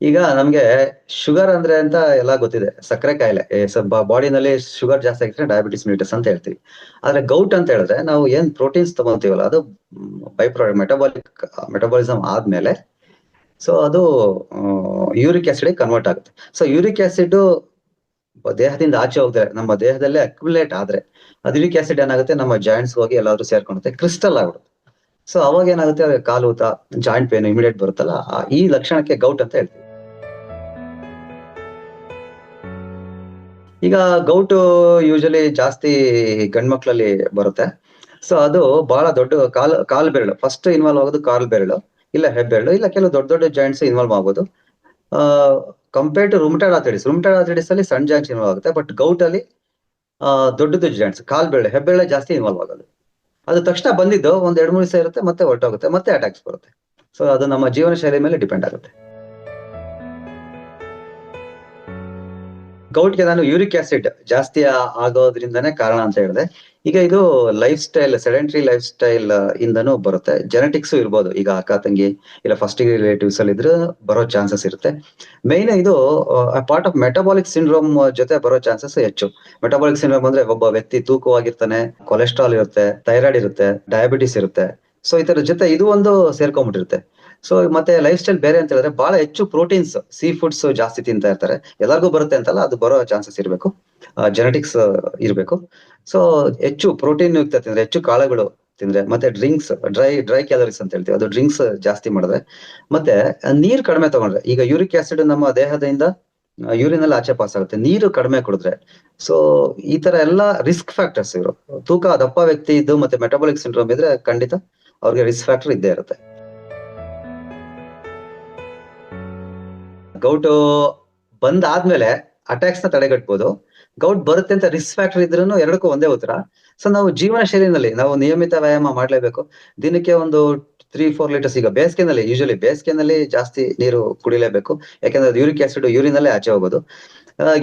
ಈಗ ನಮ್ಗೆ ಶುಗರ್ ಅಂದ್ರೆ ಅಂತ ಎಲ್ಲ ಗೊತ್ತಿದೆ. ಸಕ್ಕರೆ ಕಾಯಿಲೆ. ಬಾಡಿನಲ್ಲಿ ಶುಗರ್ ಜಾಸ್ತಿ ಆಗಿದ್ರೆ ಡಯಾಬಿಟಿಸ್ ಮಿಲಿಟಸ್ ಅಂತ ಹೇಳ್ತೀವಿ. ಆದ್ರೆ ಗೌಟ್ ಅಂತ ಹೇಳಿದ್ರೆ ನಾವು ಏನ್ ಪ್ರೋಟೀನ್ಸ್ ತಗೊಂತೀವಲ್ಲ, ಅದು ಬೈ ಪ್ರಾಡಕ್ಟ್ ಮೆಟಬಾಲಿಕ್ ಮೆಟಬಾಲಿಸಮ್ ಆದ್ಮೇಲೆ ಸೊ ಅದು ಯೂರಿಕ್ ಆಸಿಡ್ ಕನ್ವರ್ಟ್ ಆಗುತ್ತೆ. ಸೊ ಯೂರಿಕ್ ಆಸಿಡ್ ದೇಹದಿಂದ ಆಚೆ ಹೋಗ್ತಾರೆ ನಮ್ಮ ದೇಹದಲ್ಲೇ ಅಕ್ಯುಮುಲೇಟ್ ಆದ್ರೆ ಅದು ಯೂರಿಕ್ ಆಸಿಡ್ ಏನಾಗುತ್ತೆ, ನಮ್ಮ ಜಾಯಿಂಟ್ಸ್ ಹೋಗಿ ಎಲ್ಲಾದ್ರೂ ಸೇರ್ಕೊಳುತ್ತೆ ಕ್ರಿಸ್ಟಲ್ ಆಗ್ಬಿಡುತ್ತೆ. ಸೊ ಅವಾಗ ಏನಾಗುತ್ತೆ ಕಾಲು ಊತ ಜಾಯಿಂಟ್ ಪೇನ್ ಇಮಿಡಿಯೇಟ್ ಬರುತ್ತಲ್ಲ ಈ ಲಕ್ಷಣಕ್ಕೆ ಗೌಟ್ ಅಂತ ಹೇಳ್ತೀವಿ. ಈಗ ಗೌಟ್ ಯೂಶಲಿ ಜಾಸ್ತಿ ಗಂಡ್ಮಕ್ಳಲ್ಲಿ ಬರುತ್ತೆ. ಸೊ ಅದು ಬಹಳ ದೊಡ್ಡ ಕಾಲ್ ಕಾಲ್ ಬೆರಳು. ಫಸ್ಟ್ ಇನ್ವಾಲ್ವ್ ಆಗೋದು ಕಾಲ್ ಬೆರಳು, ಇಲ್ಲ ಹೆಬ್ಬೆರಳು ಇಲ್ಲ ಕೆಲವು ದೊಡ್ಡ ದೊಡ್ಡ ಜಾಯಿಂಟ್ಸ್ ಇನ್ವಾಲ್ವ್ ಆಗೋದು. ಕಂಪೇರ್ ಟು ರುಮಟೆಡ್ ಆಥಿಡಿಸ್ ರುಮಟೆಡ್ ಆಥಿಡಿಸ್ ಅಲ್ಲಿ ಸಣ್ಣ ಜಾಯಿಂಟ್ಸ್ ಇನ್ವಾಲ್ವ್ ಆಗುತ್ತೆ ಬಟ್ ಗೌಟ್ ಅಲ್ಲಿ ದೊಡ್ಡ ದೊಡ್ಡ ಜಾಯಿಂಟ್ಸ್ ಕಾಲ್ ಬೆರಳು ಹೆಬ್ಬೆರಳೆ ಜಾಸ್ತಿ ಇನ್ವಾಲ್ವ್ ಆಗೋದು. ಅದು ತಕ್ಷಣ ಬಂದಿದ್ದು ಒಂದ್ ಎರಡು ಮೂರು ದಿವಸ ಇರುತ್ತೆ, ಮತ್ತೆ ಹೊರಟೋಗುತ್ತೆ, ಮತ್ತೆ ಅಟ್ಯಾಕ್ಸ್ ಬರುತ್ತೆ. ಸೊ ಅದು ನಮ್ಮ ಜೀವನ ಶೈಲಿ ಮೇಲೆ ಡಿಪೆಂಡ್ ಆಗುತ್ತೆ. ಗೌಟ್ಗೆ ನಾನು ಯೂರಿಕ್ ಆಸಿಡ್ ಜಾಸ್ತಿ ಆಗೋದ್ರಿಂದನೇ ಕಾರಣ ಅಂತ ಹೇಳಿದೆ. ಈಗ ಇದು life style sedentary life style ಇಂದನೂ ಬರುತ್ತೆ. ಜೆನೆಟಿಕ್ಸ್ ಇರ್ಬೋದು. ಈಗ ಅಕ್ಕ, ತಂಗಿ, ಇಲ್ಲ ಫಸ್ಟ್ ಡಿಗ್ರಿ ರಿಲೇಟಿವ್ಸ್ ಅಲ್ಲಿ ಇದ್ರೆ ಬರೋ ಚಾನ್ಸಸ್ ಇರುತ್ತೆ. ಮೇನ್ ಇದು ಪಾರ್ಟ್ ಆಫ್ ಮೆಟಬಾಲಿಕ್ ಸಿಂಡ್ರೋಮ್ ಜೊತೆ ಬರೋ ಚಾನ್ಸಸ್ ಹೆಚ್ಚು. ಮೆಟಬಾಲಿಕ್ ಸಿಂಡ್ರೋಮ್ ಅಂದ್ರೆ ಒಬ್ಬ ವ್ಯಕ್ತಿ ತೂಕವಾಗಿರ್ತಾನೆ ಕೊಲೆಸ್ಟ್ರಾಲ್ ಇರುತ್ತೆ ಥೈರಾಯ್ಡ್ ಇರುತ್ತೆ ಡಯಾಬಿಟಿಸ್ ಇರುತ್ತೆ. ಸೊ ಇದರ ಜೊತೆ ಇದು ಒಂದು ಸೇರ್ಕೊಂಡ್ಬಿಟ್ಟಿರುತ್ತೆ. ಸೊ ಮತ್ತೆ ಲೈಫ್ ಸ್ಟೈಲ್ ಬೇರೆ ಅಂತ ಹೇಳಿದ್ರೆ ಬಹಳ ಹೆಚ್ಚು ಪ್ರೋಟೀನ್ಸ್ ಸೀ ಫುಡ್ಸ್ ಜಾಸ್ತಿ ತಿಂತಾ ಇರ್ತಾರೆ. ಎಲ್ಲರಿಗೂ ಬರುತ್ತೆ ಅಂತಲ್ಲ, ಅದು ಬರೋ ಚಾನ್ಸಸ್ ಇರಬೇಕು. ಜೆನೆಟಿಕ್ಸ್ ಇರಬೇಕು. ಸೊ ಹೆಚ್ಚು ಪ್ರೋಟೀನ್ ಯುಕ್ತ ತಿಂದ್ರೆ, ಹೆಚ್ಚು ಕಾಳುಗಳು ತಿಂದ್ರೆ, ಮತ್ತೆ ಡ್ರಿಂಕ್ಸ್ ಡ್ರೈ ಡ್ರೈ ಕ್ಯಾಲರೀಸ್ ಅಂತ ಹೇಳ್ತೀವಿ, ಅದು ಡ್ರಿಂಕ್ಸ್ ಜಾಸ್ತಿ ಮಾಡಿದ್ರೆ. ಮತ್ತೆ ನೀರು ಕಡಿಮೆ ತಗೊಂಡ್ರೆ, ಈಗ ಯೂರಿಕ್ ಆಸಿಡ್ ನಮ್ಮ ದೇಹದಿಂದ ಯೂರಿನ್ ಅಲ್ಲಿ ಆಚೆ ಪಾಸ್ ಆಗುತ್ತೆ. ನೀರು ಕಡಿಮೆ ಕುಡಿದ್ರೆ ಸೊ ಈ ತರ ಎಲ್ಲ ರಿಸ್ಕ್ ಫ್ಯಾಕ್ಟರ್ಸ್ ಇವರು. ತೂಕ ದಪ್ಪ ವ್ಯಕ್ತಿ ಇದ್ದು ಮತ್ತೆ ಮೆಟಬಾಲಿಕ್ ಸಿಂಡ್ರೋಮ್ ಇದ್ರೆ ಖಂಡಿತ ಅವ್ರಿಗೆ ರಿಸ್ಕ್ ಫ್ಯಾಕ್ಟರ್ ಇದ್ದೇ ಇರುತ್ತೆ. ಗೌಟ್ ಬಂದಾದ್ಮೇಲೆ ಅಟ್ಯಾಕ್ಸ್ನ ತಡೆಗಟ್ಬೋದು. ಗೌಟ್ ಬರುತ್ತೆ ಅಂತ ರಿಸ್ಕ್ ಫ್ಯಾಕ್ಟರ್ ಇದ್ರೂ ಎರಡಕ್ಕೂ ಒಂದೇ ಉತ್ತರ. ಸೊ ನಾವು ಜೀವನ ಶೈಲಿನಲ್ಲಿ ನಾವು ನಿಯಮಿತ ವ್ಯಾಯಾಮ ಮಾಡ್ಲೇಬೇಕು. ದಿನಕ್ಕೆ ಒಂದು ತ್ರೀ ಫೋರ್ ಲೀಟರ್ಸ್ ಈಗ ಬೇಸಿಗೆನಲ್ಲಿ ಯೂಶಲಿ ಬೇಸಿಗೆನಲ್ಲಿ ಜಾಸ್ತಿ ನೀರು ಕುಡಿಲೇಬೇಕು. ಯಾಕಂದ್ರೆ ಯೂರಿಕ್ ಆಸಿಡ್ ಯೂರಿನಲ್ಲೇ ಆಚೆ ಹೋಗೋದು.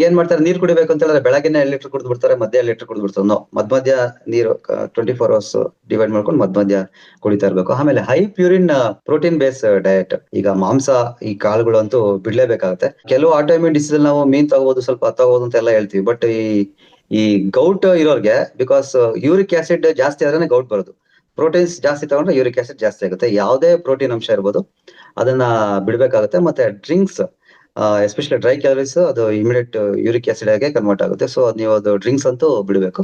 ಏನ್ ಮಾಡ್ತಾರೆ? ನೀರ್ ಕುಡಿಬೇಕು ಅಂತ ಹೇಳಿದ್ರೆ ಬೆಳಗ್ಗೆನೆ ಲೀಟರ್ ಕುಡಿದು ಬಿಡ್ತಾರೆ ಮಧ್ಯ ಲೀಟರ್ ಕುಡಿದು ಬಿಡ್ತಾರೆ. ನೋ ಮಧ್ಯ ಮಧ್ಯ ನೀರು ಟ್ವೆಂಟಿ ಫೋರ್ ಅವರ್ಸ್ ಡಿವೈಡ್ ಮಾಡ್ಕೊಂಡು ಮಧ್ಯ ಮಧ್ಯ ಕುಡಿತಾ ಇರ್ಬೇಕು. ಆಮೇಲೆ high purine protein base diet ಈಗ ಮಾಂಸ, ಈ ಕಾಳುಗಳು ಅಂತೂ ಬಿಡ್ಲೇಬೇಕಾಗುತ್ತೆ. ಕೆಲವು ಆಟೋಮಿನ್ ಡಿಸೀಸ್ ನಾವು ಮೀನ್ ತಗೋಬಹುದು ಸ್ವಲ್ಪ ತಗೋಬಹುದು ಅಂತ ಎಲ್ಲ ಹೇಳ್ತೀವಿ. ಬಟ್ ಈ ಈ ಗೌಟ್ ಇರೋರ್ಗೆ ಬಿಕಾಸ್ ಯೂರಿಕ್ ಆಸಿಡ್ ಜಾಸ್ತಿ ಆದ್ರೆ ಗೌಟ್ ಬರೋದು. ಪ್ರೋಟೀನ್ಸ್ ಜಾಸ್ತಿ ತಗೊಂಡ್ರೆ ಯೂರಿಕ್ ಆಸಿಡ್ ಜಾಸ್ತಿ ಆಗುತ್ತೆ. ಯಾವುದೇ ಪ್ರೋಟೀನ್ ಅಂಶ ಇರ್ಬೋದು, ಅದನ್ನ ಬಿಡ್ಬೇಕಾಗುತ್ತೆ. ಮತ್ತೆ ಡ್ರಿಂಕ್ಸ್ ಎಸ್ಪೆಷಲಿ ಡ್ರೈ ಕ್ಯಾಲರೀಸ್ ಅದು ಇಮಿಡಿಯೇಟ್ ಯೂರಿಕ್ ಆಸಿಡ್ ಆಗಿ ಕನ್ವರ್ಟ್ ಆಗುತ್ತೆ. ಸೊ ನೀವು ಅದು ಡ್ರಿಂಕ್ಸ್ ಅಂತೂ ಬಿಡಬೇಕು.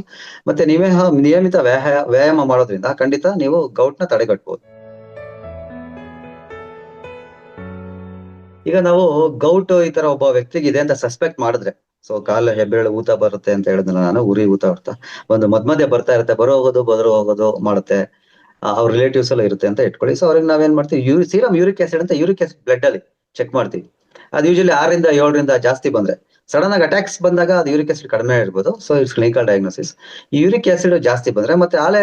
ಮತ್ತೆ ನೀವೇ ನಿಯಮಿತ ವ್ಯಾಯ, ವ್ಯಾಯಾಮ ಮಾಡೋದ್ರಿಂದ ಖಂಡಿತ ನೀವು ಗೌಟ್ನ ತಡೆಗಟ್ಬೋದು. ಈಗ ನಾವು ಗೌಟ್ ಈ ತರ ಒಬ್ಬ ವ್ಯಕ್ತಿಗೆ ಇದೆ ಅಂತ ಸಸ್ಪೆಕ್ಟ್ ಮಾಡಿದ್ರೆ ಸೊ ಕಾಲ ಹೆಬ್ಬೆರಳು ಊತ ಬರುತ್ತೆ ಅಂತ ಹೇಳಿದ್ನಲ್ಲ ನಾನು, ಉರಿ ಊತ ಬರ್ತಾ ಒಂದು ಮದ್ ಮಧ್ಯೆ ಬರ್ತಾ ಇರುತ್ತೆ, ಬರೋ ಹೋಗೋದು ಬರೋ ಹೋಗೋದು ಮಾಡುತ್ತೆ ಅವ್ರ ರಿಲೇಟಿವ್ಸ್ ಎಲ್ಲ ಇರುತ್ತೆ ಅಂತ ಇಟ್ಕೊಳ್ಳಿ. ಸೊ ಅವ್ರಿಗೆ ನಾವೇನ್ ಮಾಡ್ತೀವಿ, ಯೂರಿ ಸೀರಮ್ ಯೂರಿಕ್ ಆಸಿಡ್ ಅಂತ ಯೂರಿಕ್ ಆಸಿಡ್ ಬ್ಲಡ್ ಅಲ್ಲಿ ಚೆಕ್ ಮಾಡ್ತೀವಿ. ಅದು ಯೂಶಲಿ ಆರರಿಂದ ಏಳರಿಂದ ಜಾಸ್ತಿ ಬಂದ್ರೆ. ಸಡನ್ ಆಗಿ ಅಟ್ಯಾಕ್ಸ್ ಬಂದಾಗ ಅದು ಯೂರಿಕ್ ಆಸಿಡ್ ಕಡಿಮೆ ಇರ್ಬೋದು so it's clinical diagnosis uric acid ಜಾಸ್ತಿ ಬಂದ್ರೆ ಮತ್ತೆ ಆಲೆ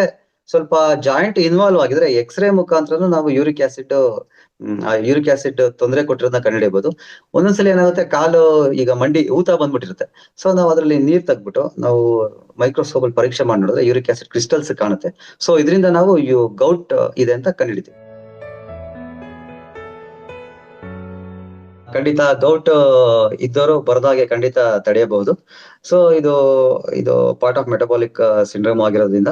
ಸ್ವಲ್ಪ ಜಾಯಿಂಟ್ ಇನ್ವಾಲ್ವ್ ಆಗಿದ್ರೆ ಎಕ್ಸ್ರೇ ಮುಖಾಂತರ ನಾವು ಯೂರಿಕ್ ಆಸಿಡ್ ಯೂರಿಕ್ ಆಸಿಡ್ ತೊಂದರೆ ಕೊಟ್ಟಿರೋದನ್ನ ಕಂಡುಹಿಡಿಯಬಹುದು. ಒಂದೊಂದ್ಸಲ ಏನಾಗುತ್ತೆ, ಕಾಲು ಈಗ ಮಂಡಿ ಊತ ಬಂದ್ಬಿಟ್ಟಿರುತ್ತೆ. ಸೊ ನಾವು ಅದರಲ್ಲಿ ನೀರ್ ತಗ್ಬಿಟ್ಟು ನಾವು ಮೈಕ್ರೋಸ್ಕೋಪ್ ಅಲ್ಲಿ ಪರೀಕ್ಷೆ ಮಾಡಿ ನೋಡಿದ್ರೆ ಯೂರಿಕ್ ಆಸಿಡ್ ಕ್ರಿಸ್ಟಲ್ಸ್ ಕಾಣುತ್ತೆ. ಸೊ ಇದರಿಂದ ನಾವು ಗೌಟ್ ಇದೆ ಅಂತ ಕಂಡುಹಿಡಿತೀವಿ. ಖಂಡಿತ ಡೌಟ್ ಇದ್ದವರು ಬರದಾಗೆ ಖಂಡಿತ ತಡೆಯಬಹುದು. ಸೊ ಇದು ಇದು ಪಾರ್ಟ್ ಆಫ್ ಮೆಟಬಾಲಿಕ್ ಸಿಂಡ್ರೋಮ್ ಆಗಿರೋದ್ರಿಂದ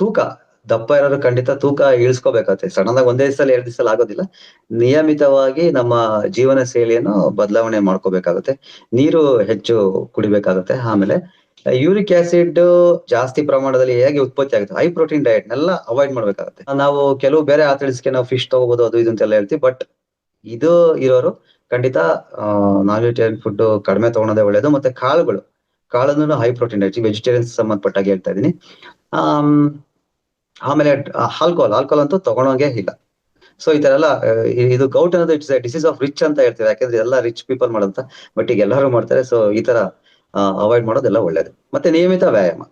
ತೂಕ, ದಪ್ಪ ಇರೋರು ಖಂಡಿತ ತೂಕ ಇಳಿಸ್ಕೋಬೇಕಾಗುತ್ತೆ. ಸಡನ್ ಆಗಿ ಒಂದೇ ದಿವಸ ಎರಡು ದಿವಸ ಆಗೋದಿಲ್ಲ. ನಿಯಮಿತವಾಗಿ ನಮ್ಮ ಜೀವನ ಶೈಲಿಯನ್ನು ಬದಲಾವಣೆ ಮಾಡ್ಕೋಬೇಕಾಗುತ್ತೆ. ನೀರು ಹೆಚ್ಚು ಕುಡಿಬೇಕಾಗುತ್ತೆ. ಆಮೇಲೆ, ಯೂರಿಕ್ ಆಸಿಡ್ ಜಾಸ್ತಿ ಪ್ರಮಾಣದಲ್ಲಿ ಹೇಗೆ ಉತ್ಪತ್ತಿ ಆಗುತ್ತೆ? ಹೈ ಪ್ರೋಟೀನ್ ಡಯಟ್ ನೆಲ್ಲ ಅವಾಯ್ಡ್ ಮಾಡ್ಬೇಕಾಗುತ್ತೆ. ನಾವು ಕೆಲವು ಬೇರೆ ಆಥಳಿಸ್ಗೆ ನಾವು ಫಿಶ್ ತಗೋಬಹುದು ಅದು ಇದು ಅಂತೆಲ್ಲ ಹೇಳ್ತೀವಿ. ಬಟ್ ಇದು ಇರೋರು ಖಂಡಿತ ನಾನ್ ವೆಜಿಟೇರಿಯನ್ ಫುಡ್ ಕಡಿಮೆ ತಗೊಳೋದೇ ಒಳ್ಳೇದು. ಮತ್ತೆ ಕಾಳುಗಳು. ಕಾಳನ್ನು ಹೈ ಪ್ರೋಟೀನ್ ಡೈಟ್ ವೆಜಿಟೇರಿಯನ್ಸ್ ಸಂಬಂಧಪಟ್ಟಾಗಿ ಹೇಳ್ತಾ ಇದೀನಿ ಆಮ್, ಆಮೇಲೆ ಆಲ್ಕೋಹಾಲ್ ಆಲ್ಕೋಹಾಲ್ ಅಂತೂ ತಗೊಳೋಂಗೆ ಇಲ್ಲ. ಸೊ ಈ ತರ ಎಲ್ಲ ಇದು ಗೌಟ್ ಅನ್ನೋದು ಇಟ್ಸ್ ಡಿಸೀಸ್ ಆಫ್ ರಿಚ್ ಅಂತ ಹೇಳ್ತೀವಿ. ಯಾಕಂದ್ರೆ ಎಲ್ಲ ರಿಚ್ ಪೀಪಲ್ ಮಾಡೋಂತ ಬಟ್ ಈಗ ಎಲ್ಲರೂ ಮಾಡ್ತಾರೆ. ಸೊ ಈ ತರ ಅವಾಯ್ಡ್ ಮಾಡೋದೆಲ್ಲ ಒಳ್ಳೇದು. ಮತ್ತೆ ನಿಯಮಿತ ವ್ಯಾಯಾಮ.